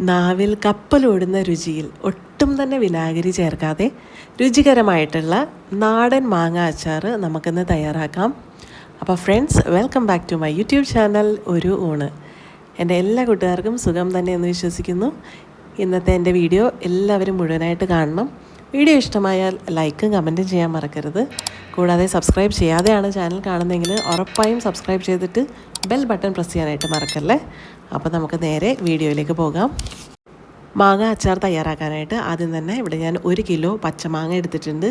നാവിൽ കപ്പലോടുന്ന രുചിയിൽ ഒട്ടും തന്നെ വിനാഗിരി ചേർക്കാതെ രുചികരമായിട്ടുള്ള നാടൻ മാങ്ങ അച്ചാർ നമുക്കിന്ന് തയ്യാറാക്കാം. അപ്പോൾ friends welcome back to my YouTube channel ഒരു ഊണ്. എന്റെ എല്ലാ കൂട്ടുകാർക്കും സുഖം തന്നെ എന്ന് വിശ്വസിക്കുന്നു. ഇന്നത്തെ എന്റെ വീഡിയോ എല്ലാവരും മുഴുവനായിട്ട് കാണണം. വീഡിയോ ഇഷ്ടമായാൽ ലൈക്കും കമന്റും ചെയ്യാൻ മറക്കരുത്. കൂടാതെ സബ്സ്ക്രൈബ് ചെയ്യാതെയാണ് ചാനൽ കാണുന്നതെങ്കിൽ ഉറപ്പായും സബ്സ്ക്രൈബ് ചെയ്തിട്ട് ബെൽ ബട്ടൺ പ്രസ് ചെയ്യാനായിട്ട് മറക്കല്ലേ? അപ്പോൾ നമുക്ക് നേരെ വീഡിയോയിലേക്ക് പോകാം. മാങ്ങ അച്ചാർ തയ്യാറാക്കാനായിട്ട് ആദ്യം തന്നെ ഇവിടെ ഞാൻ ഒരു കിലോ പച്ചമാങ്ങ എടുത്തിട്ടുണ്ട്.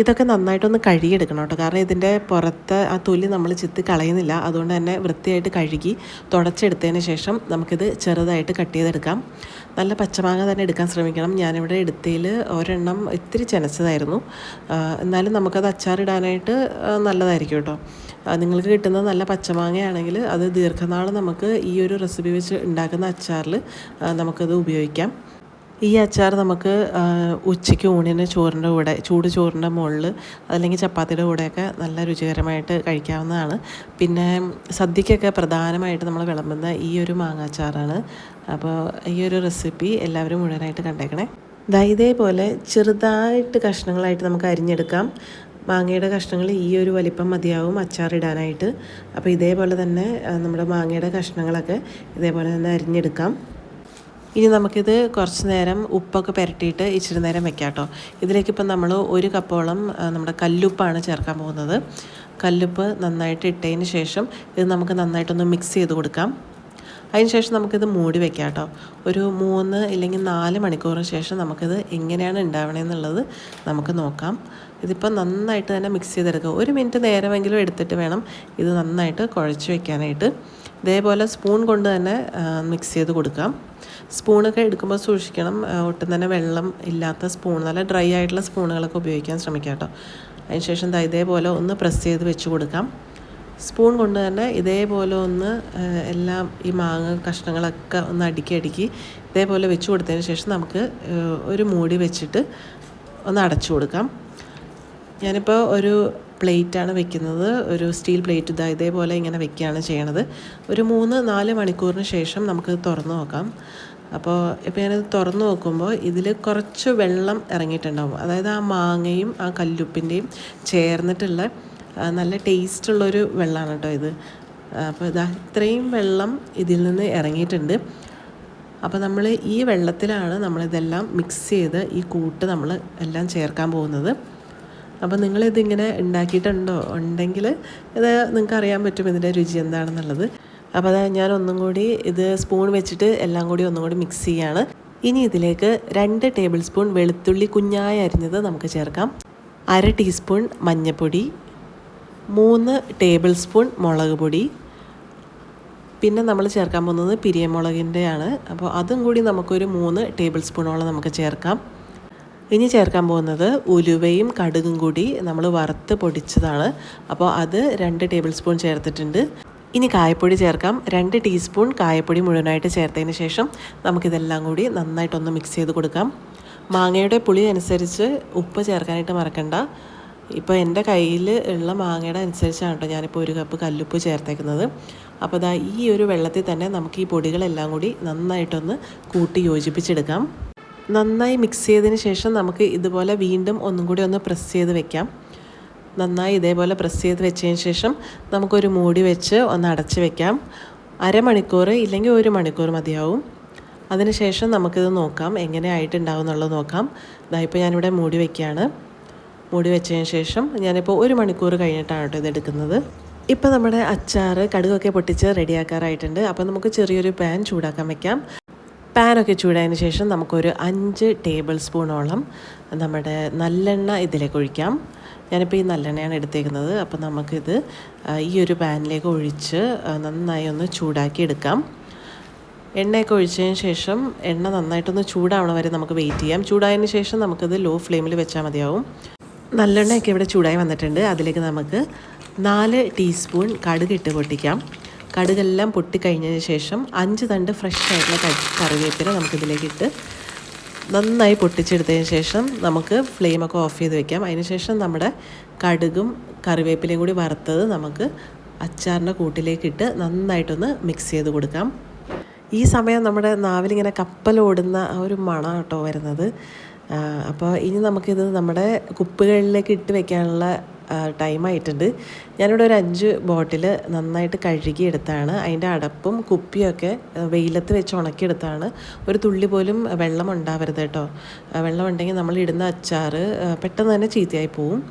ഇതൊക്കെ നന്നായിട്ടൊന്ന് കഴുകിയെടുക്കണം കേട്ടോ. കാരണം ഇതിന്റെ പുറത്ത് ആ തൊലി നമ്മൾ ചിത്തി കളയുന്നില്ല. അതുകൊണ്ട് തന്നെ വൃത്തിയായിട്ട് കഴുകി തുടച്ചെടുത്തതിന് ശേഷം നമുക്കിത് ചെറുതായിട്ട് കട്ട് ചെയ്തെടുക്കാം. നല്ല പച്ചമാങ്ങ തന്നെ എടുക്കാൻ ശ്രമിക്കണം. ഞാനിവിടെ എടുത്തതിൽ ഒരെണ്ണം ഇത്തിരി ചെനച്ചതായിരുന്നു. എന്നാലും നമുക്കത് അച്ചാറിടാനായിട്ട് നല്ലതായിരിക്കും കേട്ടോ. നിങ്ങൾക്ക് കിട്ടുന്ന നല്ല പച്ചമാങ്ങയാണെങ്കിൽ അത് ദീർഘനാൾ നമുക്ക് ഈ ഒരു റെസിപ്പി വെച്ച് ഉണ്ടാക്കുന്ന അച്ചാറിൽ നമുക്കത് ഉപയോഗിക്കാം. ഈ അച്ചാർ നമുക്ക് ഉച്ചയ്ക്ക് ഊണിന് ചോറിന്റെ കൂടെ ചൂട് ചോറിന്റെ മുകളിൽ അല്ലെങ്കിൽ ചപ്പാത്തിയുടെ കൂടെയൊക്കെ നല്ല രുചികരമായിട്ട് കഴിക്കാവുന്നതാണ്. പിന്നെ സദ്യക്കൊക്കെ പ്രധാനമായിട്ട് നമ്മൾ വിളമ്പുന്ന ഈ ഒരു മാങ്ങാച്ചാറാണ്. അപ്പോൾ ഈ ഒരു റെസിപ്പി എല്ലാവരും മുഴുവനായിട്ട് കണ്ടേക്കണേ. ദാ ഇതേപോലെ ചെറുതായിട്ട് കഷ്ണങ്ങളായിട്ട് നമുക്ക് അരിഞ്ഞെടുക്കാം. മാങ്ങയുടെ കഷ്ണങ്ങൾ ഈ ഒരു വലിപ്പം മതിയാവും അച്ചാറിടാനായിട്ട് അപ്പോൾ ഇതേപോലെ തന്നെ നമ്മുടെ മാങ്ങയുടെ കഷ്ണങ്ങളൊക്കെ ഇതേപോലെ തന്നെ അരിഞ്ഞെടുക്കാം. ഇനി നമുക്കിത് കുറച്ച് നേരം ഉപ്പൊക്കെ പുരട്ടിയിട്ട് ഇച്ചിരി നേരം വെക്കാം കേട്ടോ ഇതിലേക്ക് ഇപ്പം നമ്മൾ ഒരു കപ്പോളം നമ്മുടെ കല്ലുപ്പാണ് ചേർക്കാൻ പോകുന്നത്. കല്ലുപ്പ് നന്നായിട്ട് ഇട്ടതിന് ശേഷം ഇത് നമുക്ക് നന്നായിട്ടൊന്ന് മിക്സ് ചെയ്ത് കൊടുക്കാം. അതിനുശേഷം നമുക്കിത് മൂടി വെക്കാം കേട്ടോ ഒരു മൂന്ന് ഇല്ലെങ്കിൽ നാല് മണിക്കൂറിന് ശേഷം നമുക്കിത് എങ്ങനെയാണ് ഉണ്ടാവണമെന്നുള്ളത് നമുക്ക് നോക്കാം. ഇതിപ്പോൾ നന്നായിട്ട് തന്നെ മിക്സ് ചെയ്തെടുക്കുക ഒരു മിനിറ്റ് നേരമെങ്കിലും എടുത്തിട്ട് വേണം ഇത് നന്നായിട്ട് കുഴച്ച് വെക്കാനായിട്ട്. ഇതേപോലെ സ്പൂൺ കൊണ്ട് തന്നെ മിക്സ് ചെയ്ത് കൊടുക്കാം. സ്പൂണൊക്കെ എടുക്കുമ്പോൾ സൂക്ഷിക്കണം. ഒട്ടും തന്നെ വെള്ളം ഇല്ലാത്ത സ്പൂൺ നല്ല ഡ്രൈ ആയിട്ടുള്ള സ്പൂണുകളൊക്കെ ഉപയോഗിക്കാൻ ശ്രമിക്കാം കേട്ടോ. അതിനുശേഷം ഇതേപോലെ ഒന്ന് പ്രസ് ചെയ്ത് വെച്ച് കൊടുക്കാം. സ്പൂൺ കൊണ്ട് തന്നെ ഇതേപോലെ ഒന്ന് എല്ലാം ഈ മാങ്ങ കഷ്ണങ്ങളൊക്കെ ഒന്ന് അടുക്കി അടുക്കി ഇതേപോലെ വെച്ച് കൊടുത്തതിന് ശേഷം നമുക്ക് ഒരു മൂടി വെച്ചിട്ട് ഒന്ന് അടച്ചു കൊടുക്കാം. ഞാനിപ്പോൾ ഒരു പ്ലേറ്റാണ് വെക്കുന്നത്. ഒരു സ്റ്റീൽ പ്ലേറ്റ് ഇതാ ഇതേപോലെ ഇങ്ങനെ വെക്കുകയാണ് ചെയ്യണത്. ഒരു മൂന്ന് നാല് മണിക്കൂറിന് ശേഷം നമുക്ക് തുറന്നു നോക്കാം. അപ്പോൾ ഇപ്പോൾ ഞാനത് തുറന്നു നോക്കുമ്പോൾ ഇതിൽ കുറച്ച് വെള്ളം ഇറങ്ങിയിട്ടുണ്ടാവും. അതായത് ആ മാങ്ങയും ആ കല്ലുപ്പിന്റെയും ചേർന്നിട്ടുള്ള നല്ല ടേസ്റ്റുള്ളൊരു വെള്ളമാണ് കേട്ടോ ഇത്. അപ്പോൾ ഇതാ ഇത്രയും വെള്ളം ഇതിൽ നിന്ന് ഇറങ്ങിയിട്ടുണ്ട്. അപ്പോൾ നമ്മൾ ഈ വെള്ളത്തിലാണ് നമ്മളിതെല്ലാം മിക്സ് ചെയ്ത് ഈ കൂട്ട് നമ്മൾ എല്ലാം ചേർക്കാൻ പോകുന്നത്. അപ്പോൾ നിങ്ങളിതിങ്ങനെ ഉണ്ടാക്കിയിട്ടുണ്ടോ? ഉണ്ടെങ്കിൽ ഇത് നിങ്ങൾക്ക് അറിയാൻ പറ്റും ഇതിന്റെ രുചി എന്താണെന്നുള്ളത്. അപ്പോൾ അതാ ഞാൻ ഒന്നും കൂടി ഇത് സ്പൂൺ വെച്ചിട്ട് എല്ലാം കൂടി ഒന്നും കൂടി മിക്സ് ചെയ്യാണ്. ഇനി ഇതിലേക്ക് രണ്ട് ടേബിൾ സ്പൂൺ വെളുത്തുള്ളി കുഞ്ഞായി അരിഞ്ഞത് നമുക്ക് ചേർക്കാം. അര ടീസ്പൂൺ മഞ്ഞൾപ്പൊടി മൂന്ന് ടേബിൾ സ്പൂൺ മുളക് പൊടി. പിന്നെ നമ്മൾ ചേർക്കാൻ പോകുന്നത് പിരിയമുളകിന്റെയാണ് അപ്പോൾ അതും കൂടി നമുക്കൊരു മൂന്ന് ടേബിൾ സ്പൂണോളം നമുക്ക് ചേർക്കാം. ഇനി ചേർക്കാൻ പോകുന്നത് ഉലുവയും കടുകും കൂടി നമ്മൾ വറുത്ത് പൊടിച്ചതാണ്. അപ്പോൾ അത് രണ്ട് ടേബിൾ സ്പൂൺ ചേർത്തിട്ടുണ്ട്. ഇനി കായപ്പൊടി ചേർക്കാം. രണ്ട് ടീസ്പൂൺ കായപ്പൊടി മുഴുവനായിട്ട് ചേർത്തതിന് ശേഷം നമുക്കിതെല്ലാം കൂടി നന്നായിട്ടൊന്ന് മിക്സ് ചെയ്ത് കൊടുക്കാം. മാങ്ങയുടെ പുളി അനുസരിച്ച് ഉപ്പ് ചേർക്കാനായിട്ട് മറക്കണ്ട. ഇപ്പോൾ എന്റെ കയ്യിൽ ഉള്ള മാങ്ങയുടെ അനുസരിച്ചാണ് കേട്ടോ ഞാനിപ്പോൾ ഒരു കപ്പ് കല്ലുപ്പ് ചേർത്തേക്കുന്നത്. അപ്പോൾ ഇതാ ഈ ഒരു വെള്ളത്തിൽ തന്നെ നമുക്ക് ഈ പൊടികളെല്ലാം കൂടി നന്നായിട്ടൊന്ന് കൂട്ടി യോജിപ്പിച്ചെടുക്കാം. നന്നായി മിക്സ് ചെയ്തതിന് ശേഷം നമുക്ക് ഇതുപോലെ വീണ്ടും ഒന്നും കൂടി ഒന്ന് പ്രസ് ചെയ്ത് വെക്കാം. നന്നായി ഇതേപോലെ പ്രസ് ചെയ്ത് വെച്ചതിന് ശേഷം നമുക്കൊരു മൂടി വെച്ച് ഒന്ന് അടച്ച് വെക്കാം. അരമണിക്കൂർ ഇല്ലെങ്കിൽ ഒരു മണിക്കൂർ മതിയാവും. അതിനുശേഷം നമുക്കിത് നോക്കാം എങ്ങനെ ആയിട്ടുണ്ടാവും എന്നുള്ളത് നോക്കാം. ഇതായിപ്പോൾ ഞാനിവിടെ മൂടി വയ്ക്കുകയാണ് മൂടി വെച്ചതിന് ശേഷം ഞാനിപ്പോൾ ഒരു മണിക്കൂർ കഴിഞ്ഞിട്ടാണ് കേട്ടോ ഇത് എടുക്കുന്നത്. ഇപ്പോൾ നമ്മുടെ അച്ചാർ കടുകൊക്കെ പൊട്ടിച്ച് റെഡിയാക്കാറായിട്ടുണ്ട് അപ്പോൾ നമുക്ക് ചെറിയൊരു പാൻ ചൂടാക്കാൻ വെക്കാം. പാനൊക്കെ ചൂടായതിന് ശേഷം നമുക്കൊരു അഞ്ച് ടേബിൾ സ്പൂണോളം നമ്മുടെ നല്ലെണ്ണ ഇതിലേക്ക് ഒഴിക്കാം. ഞാനിപ്പോൾ ഈ നല്ലെണ്ണയാണ് എടുത്തേക്കുന്നത്. അപ്പോൾ നമുക്കിത് ഈ ഒരു പാനിലേക്ക് ഒഴിച്ച് നന്നായി ഒന്ന് ചൂടാക്കി എടുക്കാം. എണ്ണയൊക്കെ ഒഴിച്ചതിന് ശേഷം എണ്ണ നന്നായിട്ടൊന്ന് ചൂടാവണ വരെ നമുക്ക് വെയിറ്റ് ചെയ്യാം. ചൂടായതിന് ശേഷം നമുക്കിത് ലോ ഫ്ലെയിമിൽ വെച്ചാൽ മതിയാവും. നല്ലെണ്ണയൊക്കെ ഇവിടെ ചൂടായി വന്നിട്ടുണ്ട്. അതിലേക്ക് നമുക്ക് നാല് ടീസ്പൂൺ കടുക് ഇട്ട് പൊട്ടിക്കാം. കടുകെല്ലാം പൊട്ടിക്കഴിഞ്ഞതിന് ശേഷം അഞ്ച് തണ്ട് ഫ്രഷ് ആയിട്ടുള്ള കറിവേപ്പില നമുക്കിതിലേക്ക് ഇട്ട് നന്നായി പൊട്ടിച്ചെടുത്തതിന് ശേഷം നമുക്ക് ഫ്ലെയിമൊക്കെ ഓഫ് ചെയ്ത് വെക്കാം. അതിനുശേഷം നമ്മുടെ കടുകും കറിവേപ്പിലയും കൂടി വറുത്തത് നമുക്ക് അച്ചാറിന്റെ കൂട്ടിലേക്കിട്ട് നന്നായിട്ടൊന്ന് മിക്സ് ചെയ്ത് കൊടുക്കാം. ഈ സമയം നമ്മുടെ നാവിലിങ്ങനെ കപ്പലോടുന്ന ആ ഒരു മണ കേട്ടോ വരുന്നത്. അപ്പോൾ ഇനി നമുക്കിത് നമ്മുടെ കുപ്പികളിലേക്ക് ഇട്ട് വെക്കാനുള്ള ടൈമായിട്ടുണ്ട് ഞാനിവിടെ ഒരു അഞ്ച് ബോട്ടിൽ നന്നായിട്ട് കഴുകിയെടുത്താണ് അതിന്റെ അടപ്പും കുപ്പിയൊക്കെ വെയിലത്ത് വെച്ച് ഉണക്കിയെടുത്താണ്. ഒരു തുള്ളി പോലും വെള്ളം ഉണ്ടാവരുത് കേട്ടോ. വെള്ളം ഉണ്ടെങ്കിൽ നമ്മൾ ഇടുന്ന അച്ചാർ പെട്ടെന്ന് തന്നെ ചീത്തയായി പോവും.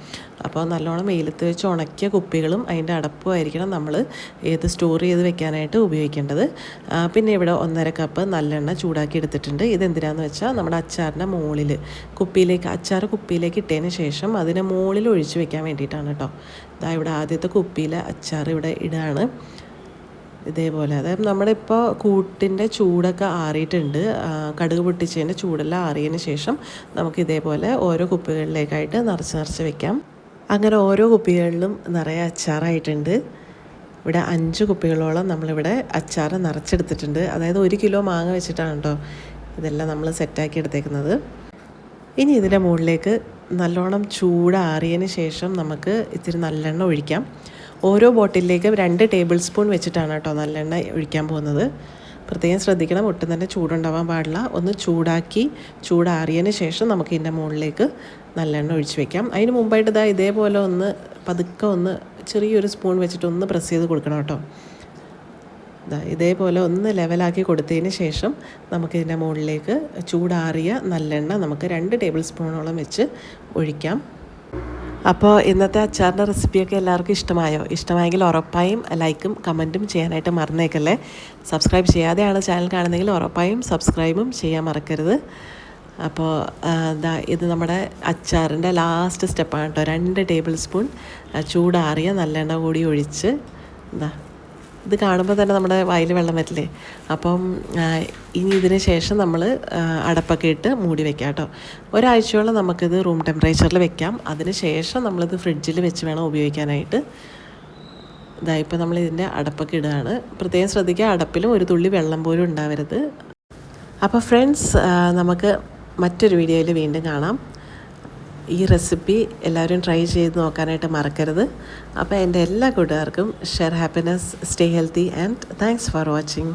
അപ്പോൾ നല്ലോണം വെയിലത്ത് വെച്ച് ഉണക്കിയ കുപ്പികളും അതിന്റെ അടപ്പും ആയിരിക്കണം നമ്മൾ ഏത് സ്റ്റോർ ചെയ്ത് വെക്കാനായിട്ട് ഉപയോഗിക്കേണ്ടത്. പിന്നെ ഇവിടെ ഒന്നര കപ്പ് നല്ലെണ്ണ ചൂടാക്കി എടുത്തിട്ടുണ്ട്. ഇതെന്തിനാന്ന് വെച്ചാൽ നമ്മുടെ അച്ചാറിന്റെ മുകളിൽ കുപ്പിയിലേക്ക് അച്ചാർ കുപ്പിയിലേക്ക് ഇട്ടതിന് ശേഷം അതിനെ മുകളിൽ ഒഴിച്ച് വെക്കാൻ വേണ്ടിയിട്ടാണ് കേട്ടോ. ഇതാ ഇവിടെ ആദ്യത്തെ കുപ്പിയിൽ അച്ചാർ ഇവിടെ ഇടുകയാണ് ഇതേപോലെ അതായത് നമ്മുടെ ഇപ്പോൾ കൂട്ടിന്റെ ചൂടൊക്കെ ആറിയിട്ടുണ്ട്. കടുക് പൊട്ടിച്ചതിന്റെ ചൂടെല്ലാം ആറിയതിന് ശേഷം നമുക്ക് ഇതേപോലെ ഓരോ കുപ്പികളിലേക്കായിട്ട് നിറച്ച് നിറച്ച് വെക്കാം. അങ്ങനെ ഓരോ കുപ്പികളിലും നിറയെ അച്ചാറായിട്ടുണ്ട്. ഇവിടെ അഞ്ച് കുപ്പികളോളം നമ്മളിവിടെ അച്ചാർ നിറച്ചെടുത്തിട്ടുണ്ട്. അതായത് ഒരു കിലോ മാങ്ങ വെച്ചിട്ടാണ് കേട്ടോ ഇതെല്ലാം നമ്മൾ സെറ്റാക്കി എടുത്തേക്കുന്നത്. ഇനി ഇതിന്റെ മുകളിലേക്ക് നല്ലോണം ചൂടാറിയതിന് ശേഷം നമുക്ക് ഇത്തിരി നല്ലെണ്ണ ഒഴിക്കാം. ഓരോ ബോട്ടിലേക്ക് രണ്ട് ടേബിൾ സ്പൂൺ വെച്ചിട്ടാണ് കേട്ടോ നല്ലെണ്ണ ഒഴിക്കാൻ പോകുന്നത്. പ്രത്യേകം ശ്രദ്ധിക്കണം ഒട്ടും തന്നെ ചൂടുണ്ടാവാൻ പാടില്ല. ഒന്ന് ചൂടാക്കി ചൂടാറിയതിന് ശേഷം നമുക്ക് ഇതിന്റെ മുകളിലേക്ക് നല്ലെണ്ണ ഒഴിച്ച് വെക്കാം. അതിന് മുമ്പായിട്ട് ഇതാ ഇതേപോലെ ഒന്ന് പതുക്കെ ഒന്ന് ചെറിയൊരു സ്പൂൺ വെച്ചിട്ട് ഒന്ന് പ്രസ് ചെയ്ത് കൊടുക്കണം കേട്ടോ. ഇതേപോലെ ഒന്ന് ലെവലാക്കി കൊടുത്തതിന് ശേഷം നമുക്കിതിന്റെ മുകളിലേക്ക് ചൂടാറിയ നല്ലെണ്ണ നമുക്ക് രണ്ട് ടേബിൾ സ്പൂണോളം വെച്ച് ഒഴിക്കാം. അപ്പോൾ ഇന്നത്തെ അച്ചാറിന്റെ റെസിപ്പിയൊക്കെ എല്ലാവർക്കും ഇഷ്ടമായോ? ഇഷ്ടമായെങ്കിൽ ഉറപ്പായും ലൈക്കും കമന്റും ചെയ്യാനായിട്ട് മറന്നേക്കല്ലേ? സബ്സ്ക്രൈബ് ചെയ്യാതെയാണ് ചാനൽ കാണുന്നതെങ്കിൽ ഉറപ്പായും സബ്സ്ക്രൈബും ചെയ്യാൻ മറക്കരുത്. അപ്പോൾ ഇത് നമ്മുടെ അച്ചാറിന്റെ ലാസ്റ്റ് സ്റ്റെപ്പാണ് കേട്ടോ. രണ്ട് ടേബിൾ സ്പൂൺ ചൂടാറിയ നല്ലെണ്ണ കൂടി ഒഴിച്ച് എന്താ ഇത് കാണുമ്പോൾ തന്നെ നമ്മുടെ വായിൽ വെള്ളം വരില്ലേ? അപ്പം ഇനി ഇതിന് ശേഷം നമ്മൾ അടപ്പൊക്കെ ഇട്ട് മൂടി വെക്കാം കേട്ടോ. ഒരാഴ്ചയോളം നമുക്കിത് റൂം ടെമ്പറേച്ചറിൽ വെക്കാം. അതിന് ശേഷം നമ്മളിത് ഫ്രിഡ്ജിൽ വെച്ച് വേണം ഉപയോഗിക്കാനായിട്ട്. ഇതാ ഇപ്പോൾ നമ്മൾ ഇതിന്റെ അടപ്പൊക്കെ ഇടുകയാണ്. പ്രത്യേകം ശ്രദ്ധിക്കുക അടപ്പിലും ഒരു തുള്ളി വെള്ളം പോലും ഉണ്ടാവരുത്. അപ്പോൾ ഫ്രണ്ട്സ് നമുക്ക് മറ്റൊരു വീഡിയോയിൽ വീണ്ടും കാണാം. ഈ റെസിപ്പി എല്ലാവരും ട്രൈ ചെയ്ത് നോക്കാനായിട്ട് മറക്കരുത്. അപ്പോൾ എന്റെ എല്ലാ കൂട്ടുകാർക്കും share happiness stay healthy and thanks for watching